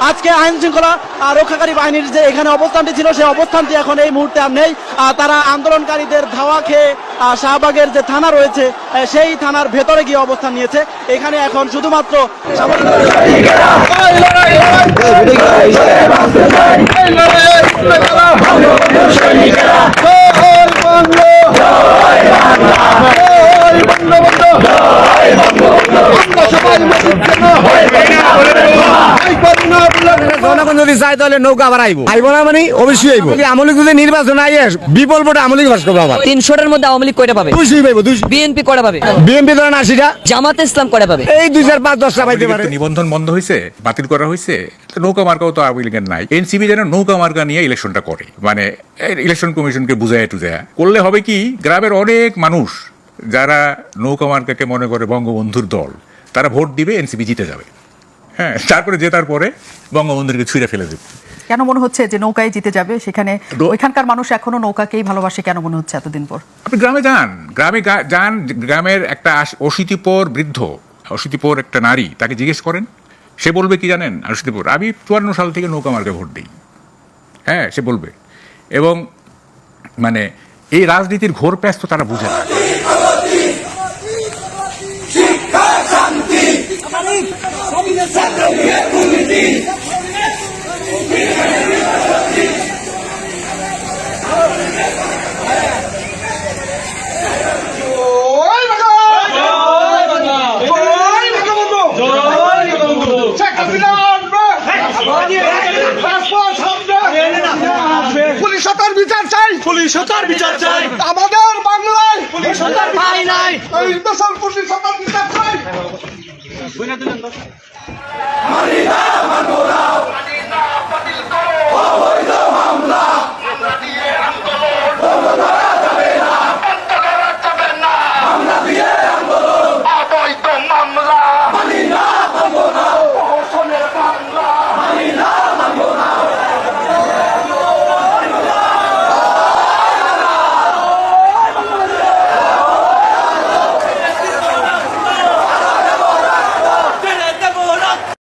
আজকে আইন শৃঙ্খলা রক্ষাকারী বাহিনীর যে এখানে অবস্থানটি ছিল সেই অবস্থানটি এখন এই মুহূর্তে আর নেই তারা আন্দোলনকারীদের ধাওয়া খেয়ে শাহবাগের যে থানা রয়েছে সেই থানার ভেতরে গিয়ে অবস্থান নিয়েছে এখানে এখন শুধুমাত্র জনগণ যদি চায় তাহলে নৌকা আবার আইব। আইব না মানে অবশ্যই আইব। আমলি যদি নির্বাচন আইয়ে বিপুল ভোটে আমলি বাস করব আবার তিনশোটার মধ্যে আওয়ামী লীগ কয়টা পাবে? দুইশই পাইব দুইশো। বিএনপি কয়টা পাবে? বিএমপি ধরেন আশিটা। জামাতে ইসলাম কয়টা পাবে? এই দুই চার পাঁচ দশটা পাইতে পারে। নিবন্ধন বন্ধ হয়েছে বাতিল করা হয়েছে নৌকা মার্কাও তো আওয়ামী লীগের নাই। এনসিবি যেন নৌকা মার্কা নিয়ে ইলেকশনটা করে মানে ইলেকশন কমিশনকে বুঝায় টুজায় করলে হবে কি গ্রামের অনেক মানুষ যারা নৌকা মার্কাকে মনে করে বঙ্গবন্ধুর দল তারা ভোট দিবে এনসিবি জিতে যাবে। হ্যাঁ তারপরে জেতার পরে বঙ্গবন্ধুকে ছুঁড়ে ফেলে দেবে। কেন মনে হচ্ছে যে নৌকায় জিতে যাবে? সেখানে ওইখানকার মানুষ এখনও নৌকাকেই ভালোবাসে কেন মনে হচ্ছে এতদিন পর? আপনি গ্রামে যান গ্রামে যান গ্রামের একটা অশীতিপর বৃদ্ধ অশীতিপর একটা নারী তাকে জিজ্ঞেস করেন সে বলবে কি জানেন? অশীতিপর আমি চুয়ান্ন সাল থেকে নৌকা মার্কে ভোট দিই। হ্যাঁ সে বলবে। এবং মানে এই রাজনীতির ঘোর প্যাস তো তারা বুঝে না। পুলিশতার বিচার চাই। পুলিশতার বিচার চাই। আমাদের দিলেন